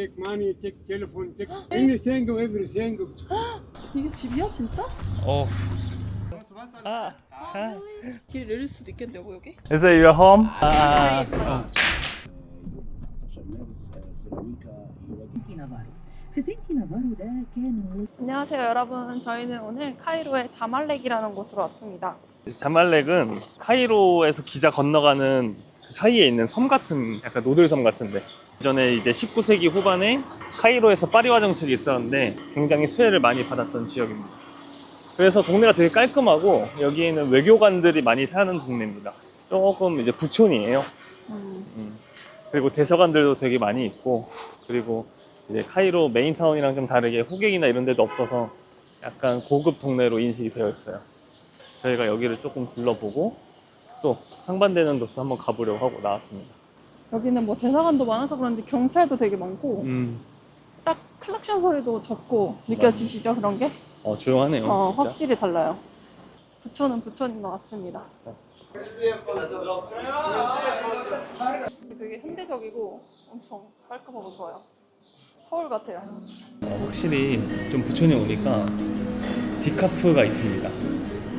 take money, take telephone, take anything, everything. 이게 집이야 진짜? Oh. 아, 길 내릴 수도 있겠는데 뭐 여기 Is it your home? Ah. 안녕하세요 여러분 저희는 오늘 카이로의 자말렉이라는 곳으로 왔습니다 자말렉은 카이로에서 기자 건너가는 그 사이에 있는 섬 같은 약간 노들섬 같은데 전에 이제 19세기 후반에 카이로에서 파리화 정책이 있었는데 굉장히 수혜를 많이 받았던 지역입니다. 그래서 동네가 되게 깔끔하고 여기에는 외교관들이 많이 사는 동네입니다. 조금 이제 부촌이에요. 음. 그리고 대사관들도 되게 많이 있고 그리고 이제 카이로 메인타운이랑 좀 다르게 호객이나 이런 데도 없어서 약간 고급 동네로 인식이 되어 있어요. 저희가 여기를 조금 둘러보고 또 상반되는 곳도 한번 가보려고 하고 나왔습니다. 여기는 뭐 대사관도 많아서 그런지 경찰도 되게 많고 음, 딱 클락션 소리도 적고 느껴지시죠 그런 게? 어 조용하네요. 어, 진짜. 확실히 달라요 부천은 부천인 것 같습니다 되게 현대적이고 엄청 깔끔하고 좋아요 서울 같아요 어, 확실히 좀 부천에 오니까 디카프가 있습니다.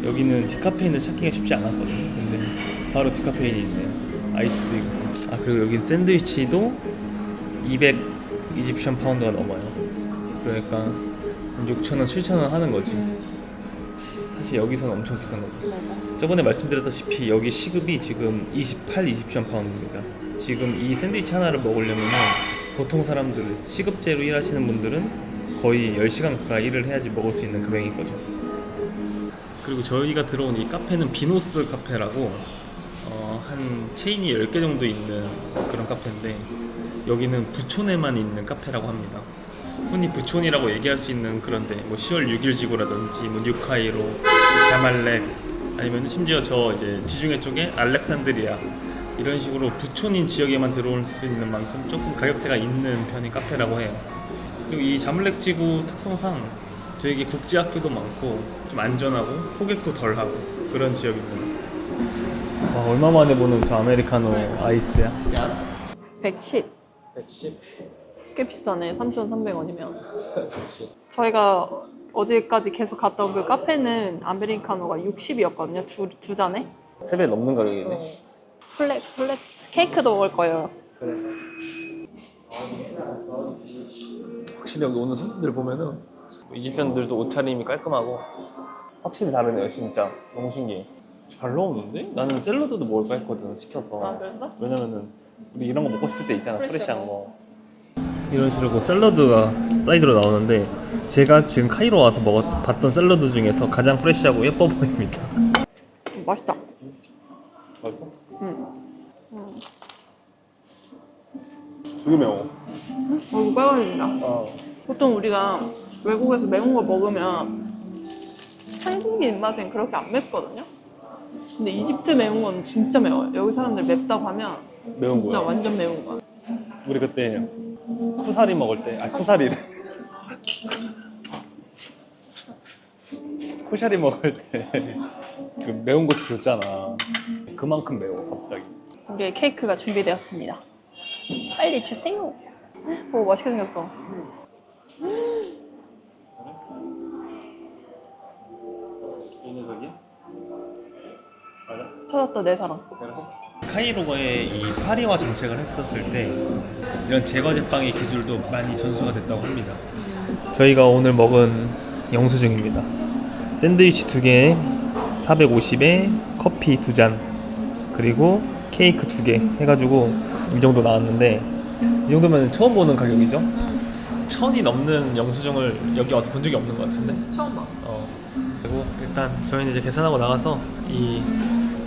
여기는 디카페인을 찾기가 쉽지 않았거든요. 근데 바로 디카페인이 있네요. 아이스도 있고. 아 그리고 여긴 샌드위치도 200 이집션 파운드가 넘어요. 그러니까 한 6,000원, 7,000원 하는 거지. 사실 여기서는 엄청 비싼 거죠. 맞아 저번에 말씀드렸다시피 여기 시급이 지금 28 이집션 파운드입니다. 지금 이 샌드위치 하나를 먹으려면 보통 사람들 시급제로 일하시는 분들은 거의 10시간 가까이 일을 해야지 먹을 수 있는 금액인 거죠. 그리고 저희가 들어온 이 카페는 비노스 카페라고 어, 한 체인이 10개 정도 있는 그런 카페인데 여기는 부촌에만 있는 카페라고 합니다. 흔히 부촌이라고 얘기할 수 있는 그런데 뭐 10월 6일 지구라든지 뭐 뉴카이로, 자말렉 아니면 심지어 저 이제 지중해 쪽에 알렉산드리아 이런 식으로 부촌인 지역에만 들어올 수 있는 만큼 조금 가격대가 있는 편인 카페라고 해요. 그리고 이 자말렉 지구 특성상 되게 국제 학교도 많고 좀 안전하고 호객도 덜하고 그런 지역입니다. 와 얼마 만에 보는 저 아메리카노 아이스야? 110 110. 꽤 비싸네. 3,300원이면. 그렇지. 저희가 어제까지 계속 갔던 그 카페는 아메리카노가 60이었거든요. 두, 두 잔에? 3배 넘는 가격이네. 플렉스 플렉스. 케이크도 먹을 거예요. 그래. 확실히 여기 오는 손님들 보면은 이집션들도 옷차림이 깔끔하고 확실히 다르네요 진짜. 너무 신기해 잘 나오는데? 나는 샐러드도 먹을까 했거든 시켜서 아 그랬어? 왜냐면은 우리 이런 거 먹고 싶을 때 있잖아 프레시한 프레시한 거 이런 식으로 샐러드가 사이드로 나오는데 제가 지금 카이로 와서 먹어봤던 샐러드 중에서 가장 프레시하고 예뻐 보입니다 음, 맛있다 맛있어? 응. 응. 되게 매워 얼굴 빨개진다 어. 보통 우리가 외국에서 매운 거 먹으면 한국의 입맛엔 그렇게 안 맵거든요 근데 이집트 매운 건 진짜 매워요 여기 사람들 맵다고 하면 매운 진짜 거야? 완전 매운 거야 우리 그때 쿠사리 먹을 때, 아 쿠사리를 쿠샤리 먹을 때 그 매운 고추 줬잖아. 그만큼 매워 갑자기. 우리의 케이크가 준비되었습니다 빨리 주세요 오 맛있게 생겼어 이 녀석이야? 맞아. 찾았다 내 사랑 카이로에 이 파리화 정책을 했었을 때 이런 제과 제빵의 기술도 많이 전수가 됐다고 합니다. 저희가 오늘 먹은 영수증입니다. 샌드위치 두 개에 450에 커피 두 잔, 그리고 케이크 두 개 해가지고 이 정도 나왔는데 이 정도면 처음 보는 가격이죠? 천이 넘는 영수증을 여기 와서 본 적이 없는 것 같은데. 처음 봐 어. 그리고 일단 저희는 이제 계산하고 나가서 이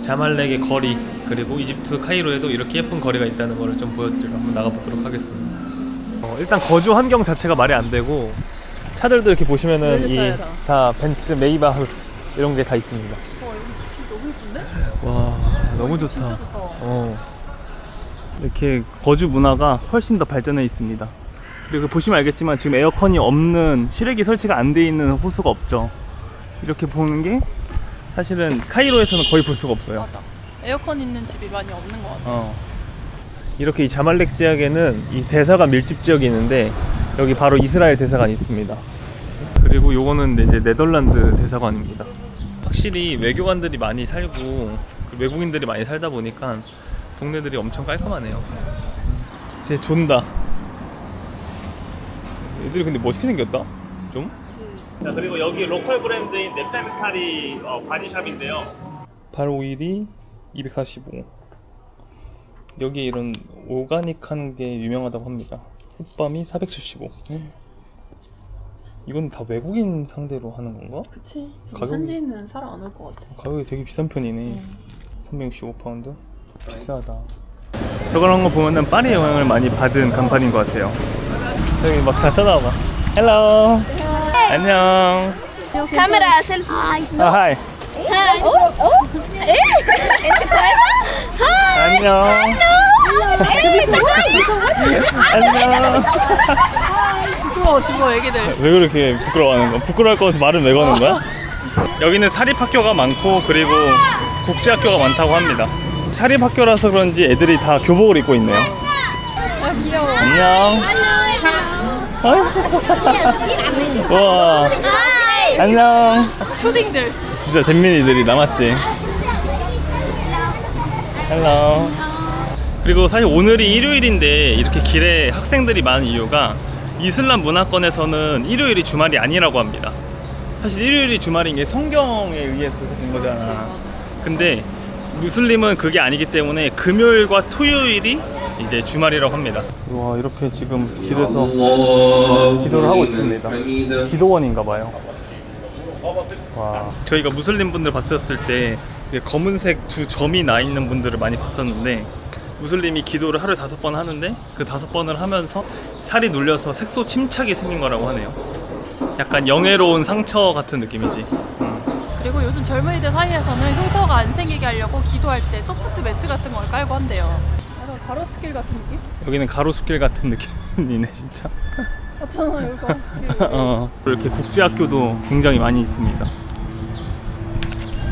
자말렉의 거리 그리고 이집트 카이로에도 이렇게 예쁜 거리가 있다는 거를 좀 보여드리러 한번 나가보도록 하겠습니다. 어, 일단 거주 환경 자체가 말이 안 되고 차들도 이렇게 보시면은 외제차야, 이 다. 다 벤츠, 메이바흐 이런 게 다 있습니다. 와 여기 집이 너무 예쁜데? 와 너무 좋다. 좋다 어. 이렇게 거주 문화가 훨씬 더 발전해 있습니다. 그리고 보시면 알겠지만 지금 에어컨이 없는 실외기 설치가 안 돼 있는 호수가 없죠. 이렇게 보는 게 사실은 카이로에서는 거의 볼 수가 없어요. 맞아 에어컨 있는 집이 많이 없는 것 같아 어. 이렇게 이 자말렉 지역에는 이 대사관 밀집 지역이 있는데 여기 바로 이스라엘 대사관이 있습니다. 그리고 요거는 이제 네덜란드 대사관입니다. 확실히 외교관들이 많이 살고 그 외국인들이 많이 살다 보니까 동네들이 엄청 깔끔하네요. 쟤 존다. 애들이 근데 멋있게 생겼다. 좀. 자 그리고 여기 로컬 브랜드인 넵센스타리 어, 바디샵인데요. 851이 245. 여기 이런 오가닉한 게 유명하다고 합니다. 흑밤이 475. 이건 다 외국인 상대로 하는 건가? 그치. 가격이- 현지인은 살아 안올 것 같아. 가격이 되게 비싼 편이네. 365파운드? 비싸다. 저런 거 보면은 파리 영향을 많이 받은 간판인 것 같아요. 여기 막다 쳐다봐. 헬로. 안녕. 카메라 셀프. 아, 아, 아 하이. 하이. 오? 오? 에? 하이. 안녕. 안녕. 부끄러워 지금 애기들. 왜 그렇게 부끄러워하는 거야? 부끄러울 것 같아서 말을 왜 거는 거야? 여기는 사립학교가 많고 그리고 국제학교가 많다고 합니다. 사립학교라서 그런지 애들이 다 교복을 입고 있네요. 아 귀여워. 안녕. 와. 안녕. 초딩들. 진짜 잼민이들이 남았지. 헬로. 그리고 사실 오늘이 일요일인데 이렇게 길에 학생들이 많은 이유가 이슬람 문화권에서는 일요일이 주말이 아니라고 합니다. 사실 일요일이 주말인 게 성경에 의해서 그렇게 된 거잖아. 근데 무슬림은 그게 아니기 때문에 금요일과 토요일이 이제 주말이라고 합니다. 와 이렇게 지금 길에서 기도를 하고 있습니다. 기도원인가 봐요. 와. 저희가 무슬림 분들 봤었을 때 검은색 두 점이 나 있는 분들을 많이 봤었는데 무슬림이 기도를 하루에 다섯 번 하는데 그 다섯 번을 하면서 살이 눌려서 색소 침착이 생긴 거라고 하네요. 약간 영예로운 상처 같은 느낌이지. 음. 그리고 요즘 젊은이들 사이에서는 흉터가 안 생기게 하려고 기도할 때 소프트 매트 같은 걸 깔고 한대요. 가로수길 같은 느낌? 여기는 가로수길 같은 느낌이네 진짜. 맞잖아, 여기 가로수길. 어, 이렇게 국제학교도 굉장히 많이 있습니다.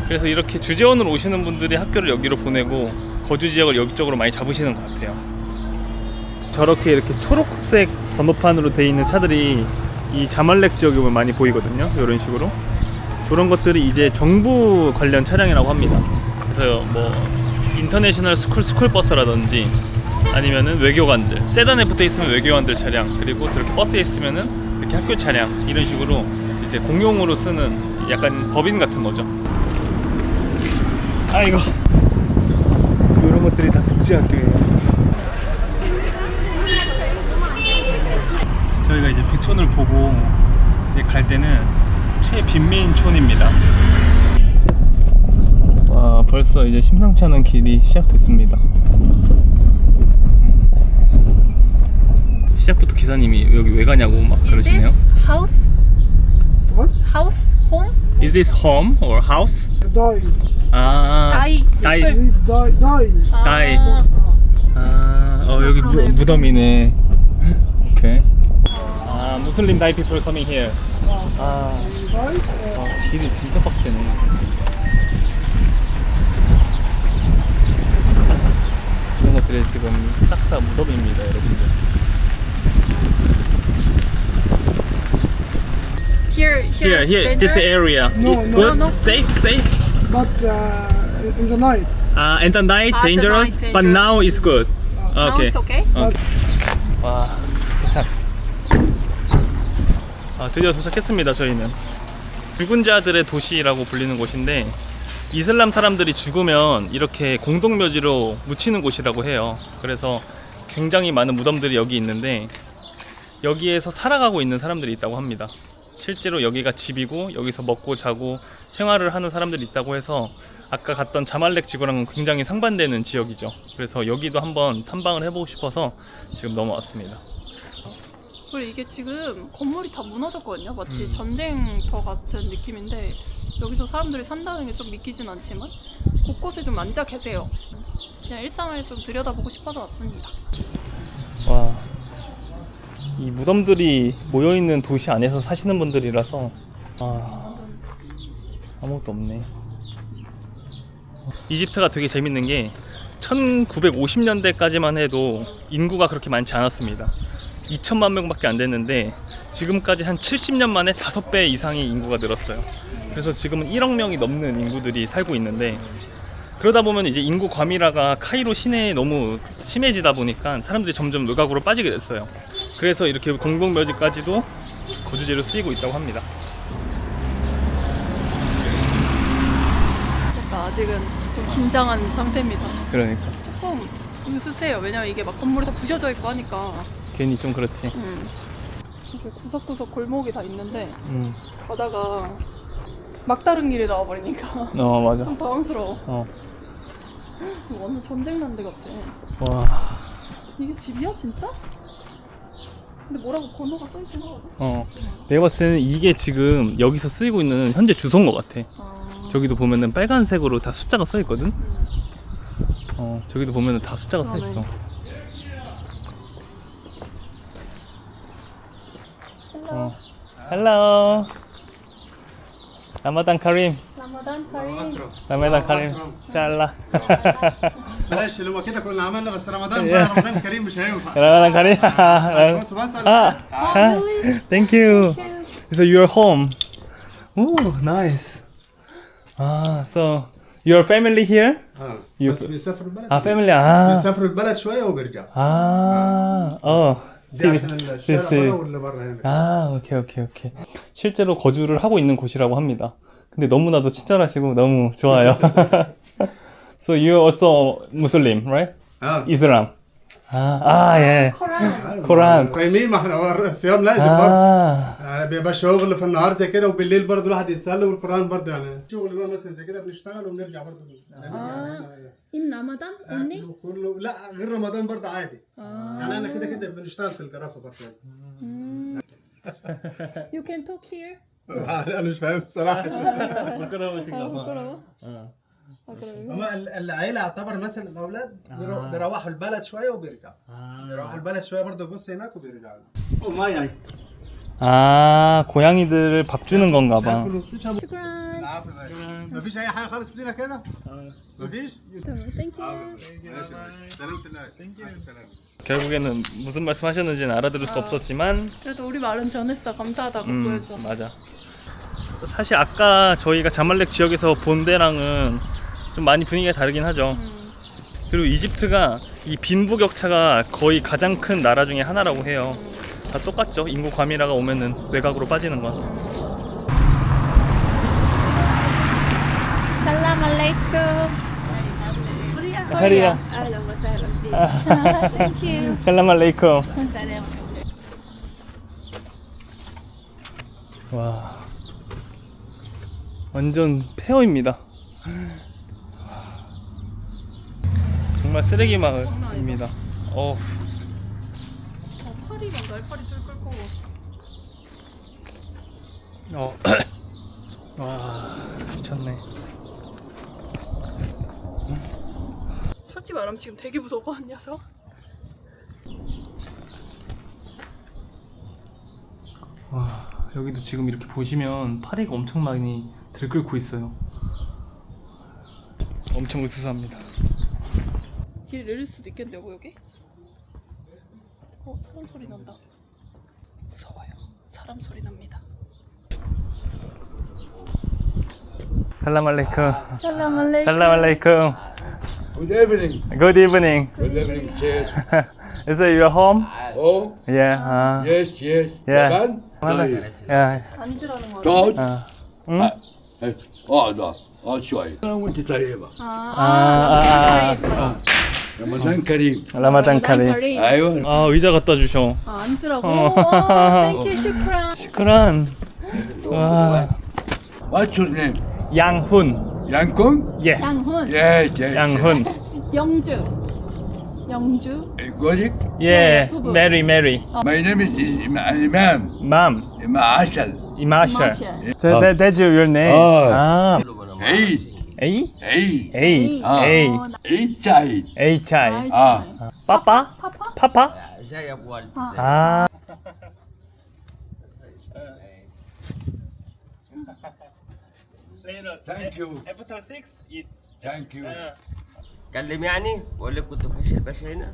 그래서 이렇게 주재원으로 오시는 분들이 학교를 여기로 보내고 거주 지역을 여기쪽으로 많이 잡으시는 것 같아요. 저렇게 이렇게 초록색 번호판으로 돼 있는 차들이 이 자말렉 지역에 보면 많이 보이거든요. 이런 식으로. 저런 것들이 이제 정부 관련 차량이라고 합니다. 그래서 뭐 인터내셔널 스쿨 스쿨 버스라든지 아니면은 외교관들 세단에 붙어 있으면 외교관들 차량 그리고 저렇게 버스에 있으면은 이렇게 학교 차량 이런 식으로 이제 공용으로 쓰는 약간 법인 같은 거죠. 아이고 이런 것들이 다 국제학교예요. 저희가 이제 부촌을 보고 이제 갈 때는 최빈민촌입니다. 와 벌써 이제 심상치 않은 길이 시작됐습니다. 시작부터 기사님이 여기 왜 가냐고 막 그러시네요. house? What? house? home? Is this home or house? Die. 아, 다이. 다이. Die. Die. 다이. 아, 아, 어 여기 무, 네. 무덤이네. 오케이. 아, 무슬림 다이 people coming here. 아, Die. 아 길이 진짜 빡세네. 것들이 지금 싹 다 무덤입니다, 여러분들. here, here, Here, is here, this dangerous? area. No, no. Good? No, no. Safe, safe. but uh, in the night. Uh, and the night Ah, the dangerous, night but dangerous. now it's good. Now Okay. it's okay? 어. 와, 도착. 아, 드디어 도착했습니다, 저희는. 죽은 자들의 도시라고 불리는 곳인데, 이슬람 사람들이 죽으면 이렇게 공동묘지로 묻히는 곳이라고 해요. 그래서 굉장히 많은 무덤들이 여기 있는데, 여기에서 살아가고 있는 사람들이 있다고 합니다. 실제로 여기가 집이고, 여기서 먹고 자고 생활을 하는 사람들이 있다고 해서, 아까 갔던 자말렉 지구랑은 굉장히 상반되는 지역이죠. 그래서 여기도 한번 탐방을 해보고 싶어서 지금 넘어왔습니다. 그리고 이게 지금 건물이 다 무너졌거든요. 음. 마치 전쟁터 같은 느낌인데 여기서 사람들이 산다는 게 좀 믿기진 않지만 곳곳에 좀 앉아 계세요. 그냥 일상을 좀 들여다보고 싶어서 왔습니다. 와, 이 무덤들이 모여 있는 도시 안에서 사시는 분들이라서 아 아무것도 없네. 이집트가 되게 재밌는 게 1950년대까지만 해도 인구가 그렇게 많지 않았습니다. 2천만 명밖에 안 됐는데 지금까지 한 70년 만에 5배 이상의 인구가 늘었어요. 그래서 지금은 1억 명이 넘는 인구들이 살고 있는데 그러다 보면 이제 인구 과밀화가 카이로 시내에 너무 심해지다 보니까 사람들이 점점 외곽으로 빠지게 됐어요. 그래서 이렇게 공동묘지까지도 거주지로 쓰이고 있다고 합니다. 그러니까 아직은 좀 긴장한 상태입니다. 그러니까 조금 으스세요. 왜냐면 이게 막 건물이 다 부셔져 있고 하니까. 괜히 좀 그렇지. 음. 이렇게 구석구석 골목이 다 있는데 음. 가다가 막다른 길에 나와버리니까 어 맞아. 좀 당황스러워. 어. 완전 전쟁 난 데 같아. 와. 이게 집이야 진짜? 근데 뭐라고 번호가 써있긴 하거든. 어. 내가 봤을 때는 이게 지금 여기서 쓰이고 있는 현재 주소인 것 같아. 아. 저기도 보면은 빨간색으로 다 숫자가 써 있거든. 음. 어, 저기도 보면은 다 숫자가 써 그러네. 있어. 어. 헬로. Oh. Hello. Ramadan Karim. رمضان كريم رمضان كريم ان شاء الله معلش اللي هو كده كنا عملنا بس رمضان بقى رمضان كريم مش هينفع رمضان كريم بص بص ثانك يو So you're home. Ooh, nice. Ah, so your family here? اه بس بيسافروا البلد اه family اه بيسافروا البلد شويه وبيرجعوا اه اوه دي عشان الشارع this بره is- واللي بره هنا 아, 오케이, 오케이, 오케이. 실제로 거주를 하고 있는 곳이라고 합니다. 근데 너무나도 친절하시고 너무 좋아요. so you're also Muslim, right? اه Islam. آه, آه يا. قرآن. قرآن. قايمين ما إحنا الصيام لازم آه. برضه. يعني بيبقى شغل في النهار زي كده وبالليل برضه الواحد يتسلى والقرآن برضه يعني شغل بقى مثلا زي كده بنشتغل وبنرجع برضه. آه. إن رمضان آه كله لا غير رمضان برضه عادي. آه. يعني أنا كده كده بنشتغل في الجرافة برضه. يو كان توك هير أنا مش فاهم بصراحة. بكره هو شكله آه. 신가 봐. 부끄러워? 어. 아 그래. هما ال- العيله يعتبر مثلا الاولاد بيرو- بيروحوا البلد شويه وبيرجعوا بيروحوا البلد شويه برضه بص هناك وبيرجعوا وما يعني 아, 고양이들을 밥 주는 건가 봐. ياكلوا وبتشربوا شكرا. العفو يا باشا. مفيش اي حاجه خالص لينا كده مفيش Thank you. ماشي سلامة الله ألف سلامة 결국에는 무슨 말씀 하셨는지는 알아들을 수 없었지만 그래도 우리 말은 전했어. 감사하다고 음, 보여줘서. 맞아. 사실 아까 저희가 자말렉 지역에서 본 데랑은 좀 많이 분위기가 다르긴 하죠. 음. 그리고 이집트가 이 빈부격차가 거의 가장 큰 나라 중에 하나라고 해요. 다 똑같죠. 인구 과밀화가 오면은 외곽으로 빠지는 건. السلام عليكم 하리야. اهلا وسهلا فيك 아, ثانك يو 샬람 알레이쿰. 와. 완전 폐허입니다. 정말 쓰레기 마을입니다. 어, 어, 팔이 막 날파리 줄 끓고. 어. 와, 미쳤네. 솔직히 말하면 지금 되게 녀석. 와, 여기도 지금 이렇게 보시면 파리가 엄청 많이 들끓고 있어요. 엄청 으스스합니다. 길 내릴 수도 있겠는데 여보 여기? 어 사람 소리 난다 무서워요 사람 소리 납니다 살람 알레이쿰 살람 알레이쿰 살람 알레이쿰 Good evening. Good evening. Good evening, sir. Is it your home? Oh, Yeah. 아. yes, yes. Yeah. Japan? 야. 안주라는 거 같아. Don't. 응? 아, 아, 아, 아, 아, 좋아요. 사람한테 다 해봐. 아, 아, 아, 아, 아, 아, 아, 아, 라마단 카림. 라마단 카레. 카레. 아이고. 아 의자 갖다 주셔. 아, 앉으라고. 어. 땡큐 슈크랑. 시크란. 와. What's your name? 양훈. 양콩? 예. 양훈. Yes, yes. 양훈. 영주. 영주. yes. Gothic? 예. 부부. 메리 메리. My name is Im- Imam. 맘. Imam Ashal. 이마셜. 이마셜. So that, that's your, your name. 아. 아. Hey. A? عيد A. 아. A. عيد سعيد H I. 아이, 아. 참. 빠빠? 파파? 파파? 아. Thank you After six, eat. Thank you اتكلم يعني بقول لك كنت في حش الباشا هنا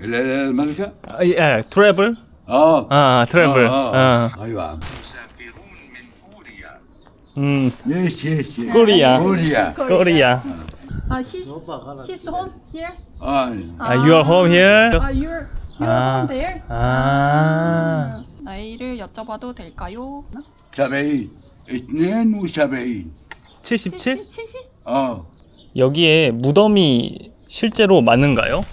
ال- ال- الملكة؟ 예, 트래블? اه 아, 트래블. اه, 아. آه. ايوه يا عم 음, يس يس يس 코리아. كوريا 코리아. 아, his, his home here? اه 아, you are home here? 아, you're, you're 아. home there? 아. 나이를 여쭤봐도 될까요? 70 72 77? 70? اه 여기에 무덤이 실제로 많은가요?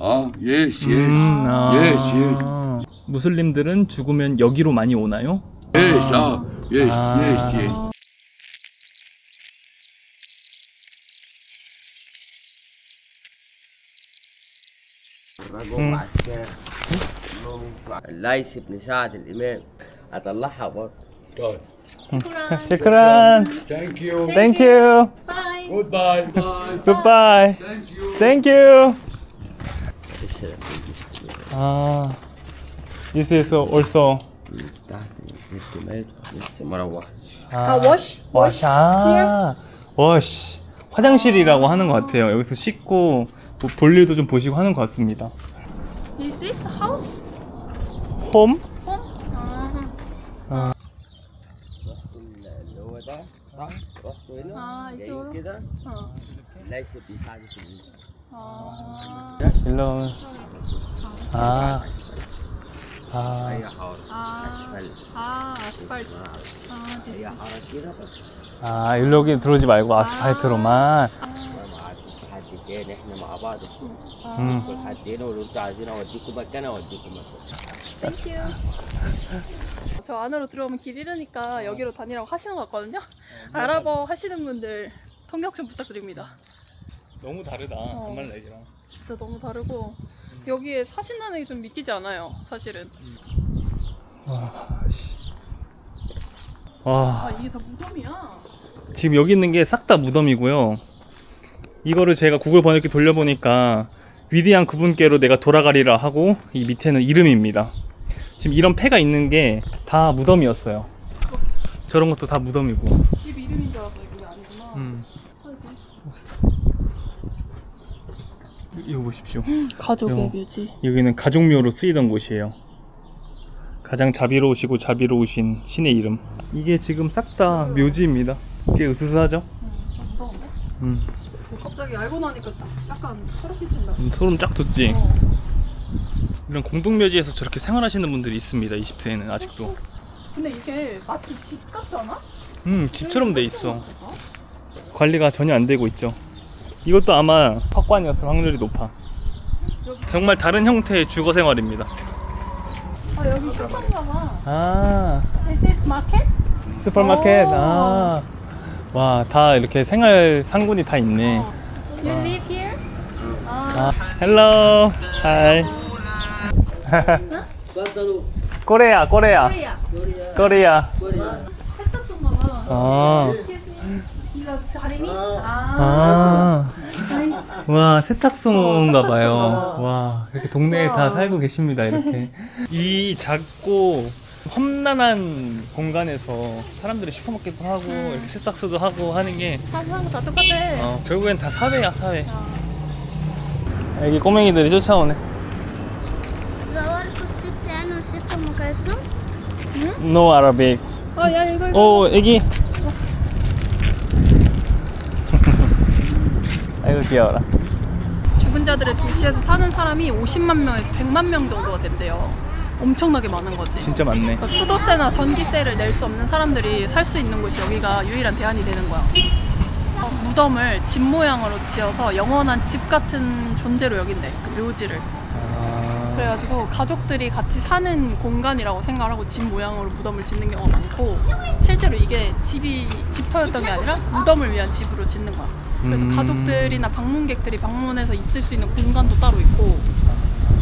اه يس يس 음, 아. Yes, yes. 무슬림들은 죽으면 여기로 많이 오나요? يس اه يس آه. يس يس الرجل مع الشيخ كلهم يمشوا الليث بن سعد الامام هطلعها برضه طيب شكرا. ثانك يو Thank you. Bye. جود باي باي Goodbye. ثانك يو Thank you. لسه 아. This is also 이렇게 매스 뭐라고 와. 아, 워시? 워시. 아, 워시. 화장실이라고 하는 것 같아요. 여기서 씻고 뭐 볼일도 좀 보시고 하는 것 같습니다. Is this house? 홈? 홈? 아. 아. 아, 이쪽으로? 어. 아. 일로 아. 아. هي حاره 아. اسفل 아, 아스팔트. اسمها 아, هي this. حاره كده بس 아, 일로 여기 들어오지 말고 아스팔트로만. انا ما قعدتش في حد تاني احنا مع بعض 아. 음. كل حد هنا ولو انتوا عايزين اوديكم مكان اوديكم مكان Thank you. 저 안으로 들어오면 길 잃으니까 여기로 다니라고 하시는 것 같거든요. 아랍어 하시는 분들 통역 좀 부탁드립니다. 너무 다르다. 어. 정말 레지랑. 진짜 너무 다르고 여기에 사신다는 게 좀 믿기지 않아요. 사실은. 와, 씨. 와. 아 이게 다 무덤이야. 지금 여기 있는 게 싹 다 무덤이고요. 이거를 제가 구글 번역기 돌려보니까 위대한 그분께로 내가 돌아가리라 하고 이 밑에는 이름입니다. 지금 이런 패가 있는 게 다 무덤이었어요. 저런 것도 다 무덤이고. 집 이름인 줄 알았더니 그게 아니구나. 음. 이거 보십시오. 가족의 요. 묘지. 여기는 가족묘로 쓰이던 곳이에요. 가장 자비로우시고 자비로우신 신의 이름. 이게 지금 싹 다 묘지입니다. 꽤 으스스하죠? 음, 좀 무서운데? 음, 뭐 갑자기 알고 나니까 딱 약간 소름 끼친다. 음, 소름 쫙 돋지. 어. 이런 공동묘지에서 저렇게 생활하시는 분들이 있습니다. 이집트에는 아직도. 근데 이게 마치 집 같지 않아? 음, 집처럼 돼 있어. 관리가 전혀 안 되고 있죠. 이것도 아마 석관이었을 확률이 높아. 정말 다른 형태의 주거 생활입니다. 아 여기 슈퍼인가 봐. 아, Is this market? 슈퍼마켓. 오. 아, 와, 다 이렇게 생활 상군이 다 있네. 어. You live here? 아, 아, 헬로, 하이. 코레아, 코레아, 코리아. 코리아. 세탁소 봐봐. 아, Excuse me. 이거 자리니? 아. 아. 나이스. 와 세탁소인가 봐요. 와 이렇게 동네에 다 와. 살고 계십니다 이렇게. 이 작고 험난한 공간에서 사람들이 슈퍼마켓도 하고 이렇게 세탁소도 하고 하는 게 사는 거다 똑같아. 어, 결국엔 다 사회야 사회. 애기 꼬맹이들이 쫓아오네. صوركم الست انا والست ام كلثوم No Arabic. 아, 야 이거 이거. 오 애기. 아이고 귀여워라. 죽은 자들의 도시에서 사는 사람이 50만 명에서 100만 명 정도가 된대요. 엄청나게 많은 거지. 진짜 많네. 그러니까 수도세나 전기세를 낼 수 없는 사람들이 살 수 있는 곳이 여기가 유일한 대안이 되는 거야. 어, 무덤을 집 모양으로 지어서 영원한 집 같은 존재로 여긴대. 그 묘지를. 아, 그래가지고 가족들이 같이 사는 공간이라고 생각을 하고 집 모양으로 무덤을 짓는 경우가 많고 실제로 이게 집이 집터였던 게 아니라 무덤을 위한 집으로 짓는 거야. 그래서 음. 가족들이나 방문객들이 방문해서 있을 수 있는 공간도 따로 있고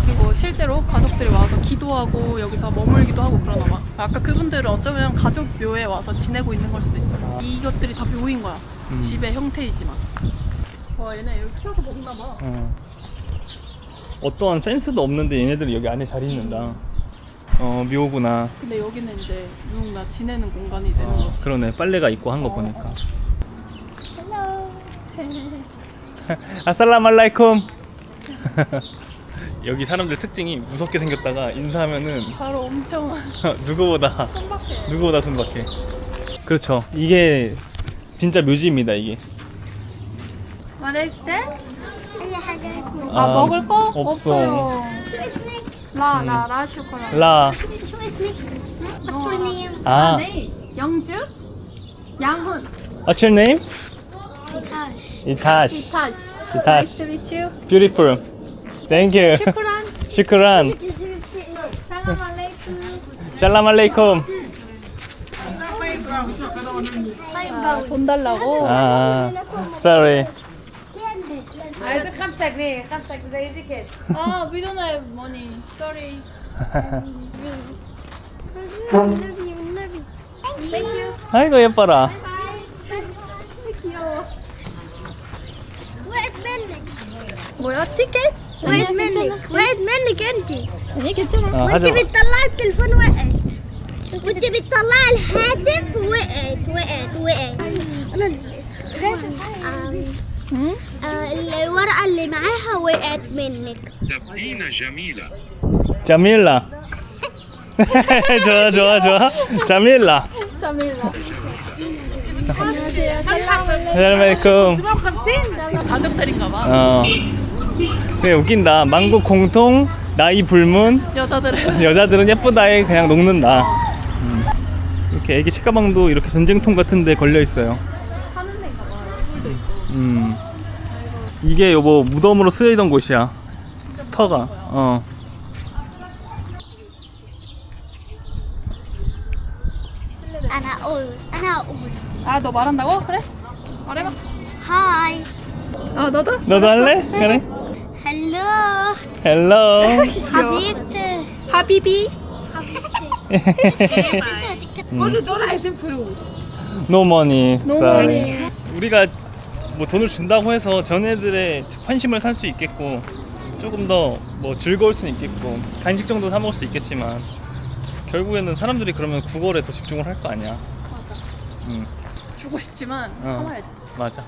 그리고 실제로 가족들이 와서 기도하고 여기서 머물기도 하고 그러나 봐. 아까 그분들은 어쩌면 가족 묘에 와서 지내고 있는 걸 수도 있어. 이것들이 다 묘인 거야. 음. 집의 형태이지만. 와 얘네 여기 키워서 먹나 봐. 어. 어떠한 센스도 없는데 얘네들이 여기 안에 잘 있는다. 어 묘구나. 근데 여기는 이제 누군가 지내는 공간이 되는 어, 거지. 그러네 빨래가 있고 한 거 보니까. 헬로. 아살라말라이쿰. 여기 사람들 특징이 무섭게 생겼다가 인사하면은 바로 엄청 누구보다 순박해. 누구보다 순박해. 그렇죠. 이게 진짜 묘지입니다 이게. What is that? أي حاجة 아, 아, 먹을 거? 없어. 없어요. 라, 라, 라 쇼콜라. 라. شو اسمك؟ What's your name? 아. 네. 영주? 양훈. What's your name? إيتاش 이타시. 이타시. 이타시. Nice to meet you. Beautiful. Thank you. 슈크란. 슈크란. 살람 알레이쿰. 샬람 알레이쿰. 아, 돈 달라고? 아. Sorry. عايزين خمسة جنيه خمسة جنيه زي دي كده 아, we don't have money. Sorry. النبي والنبي Thank you. 아이고 예뻐라. مراتك إيه؟ وقعت منك. وقعت منك أنت. هيك آه، وأنت بتطلع التليفون وقعت. وأنت بتطلع الهاتف وقعت وقعت وقعت. أنا آه، الورقة اللي معاها وقعت منك. تبدينا جميلة. جميلة. جوا جوا جوا. جميلة. جميلة. السلام عليكم. 55 هتكتر الجماعة 라. 자밀라. 샬라말레이쿰. 750 가족들인가 봐. 어. 그래 웃긴다. 만국 공통 나이 불문 여자들은. 여자들은 예쁘다에 그냥 녹는다. 음. 이렇게 애기 책가방도 이렇게 전쟁통 같은데 걸려 있어요. 사는 데인가 봐. 얼굴도 있고. 음. 이게 여보 무덤으로 쓰이던 곳이야. 터가. 어. انا اقول انا اقول 아, 너 말한다고? 그래? 말해봐. هاي 아, 너도? 너도 할래? 그래. 헬로 하비브트 Habibi. 노 머니. 우리가 뭐 돈을 준다고 해서 전애들의 환심을 살 수 있겠고 조금 더 뭐 즐거울 수는 있겠고 간식 정도 사 먹을 수 있겠지만 결국에는 사람들이 그러면 구걸에 더 집중을 할 거 아니야. 맞아. 음, 주고 싶지만 어. 참아야지. 맞아.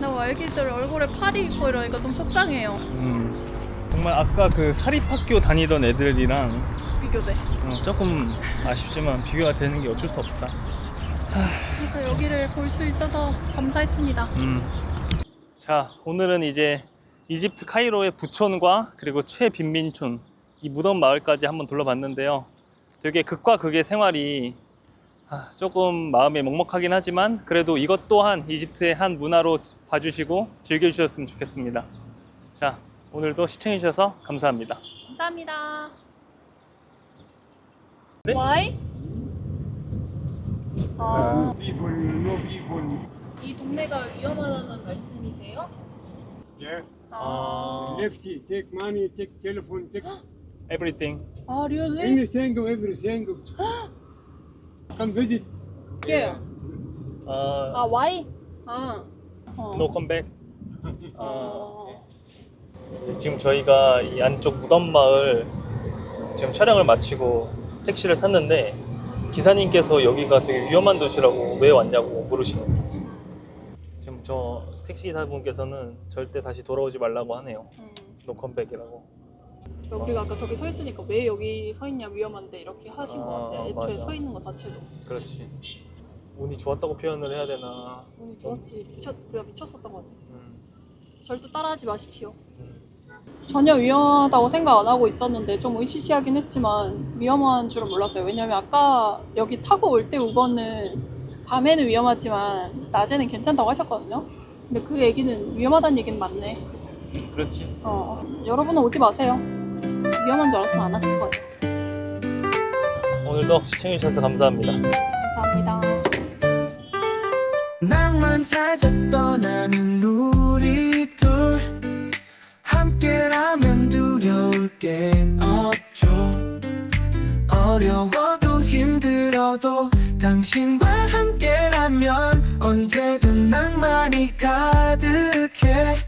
나 애기들 얼굴에 팔이 있고 이러니까 좀 속상해요. 음, 정말 아까 그 사립학교 다니던 애들이랑 비교돼. 어, 조금 아쉽지만 비교가 되는 게 어쩔 수 없다. 그래서 여기를 볼 수 있어서 감사했습니다. 음. 자, 오늘은 이제 이집트 카이로의 부촌과 그리고 최빈민촌 이 무덤 마을까지 한번 둘러봤는데요. 되게 극과 극의 생활이 아, 조금 마음이 먹먹하긴 하지만 그래도 이것 또한 이집트의 한 문화로 봐주시고 즐겨주셨으면 좋겠습니다. 자, 오늘도 시청해주셔서 감사합니다. 감사합니다. 네? Why? 아, 이 동네가 위험하다는 말씀이세요? 아, Lefty, take money, take telephone, take Everything. 아 really? anything, everything. Come visit. Yeah. 아, 아 why? 아. 어. no come back. 어. 지금 저희가 이 안쪽 무덤 마을 지금 촬영을 마치고 택시를 탔는데 기사님께서 여기가 되게 위험한 도시라고 왜 왔냐고 물으시는 거예요. 지금 저 택시 기사분께서는 절대 다시 돌아오지 말라고 하네요. 음. 노컴백이라고. 그러니까 우리가 아까 저기 서 있으니까 왜 여기 서 있냐 위험한데 이렇게 하신 것 아, 같아. 애초에 맞아. 서 있는 것 자체도. 그렇지. 운이 좋았다고 표현을 해야 되나. 운이 좋았지. 미쳤, 우리가 미쳤었던 거지. 음, 절대 따라하지 마십시오. 음. 전혀 위험하다고 생각 안 하고 있었는데 좀 의시시하긴 했지만 위험한 줄은 몰랐어요. 왜냐면 아까 여기 타고 올 때 우버는 밤에는 위험하지만 낮에는 괜찮다고 하셨거든요. 근데 그 얘기는 위험하다는 얘기는 맞네. 그렇지. 어, 여러분은 오지 마세요. 위험한 줄 알았으면 안 왔을 거예요. 오늘도 시청해주셔서 감사합니다. 감사합니다. 낭만 찾아 떠나는 우리 둘 함께라면 두려울 게 없죠 어려워도 힘들어도 당신과 함께라면 언제든 낭만이 가득해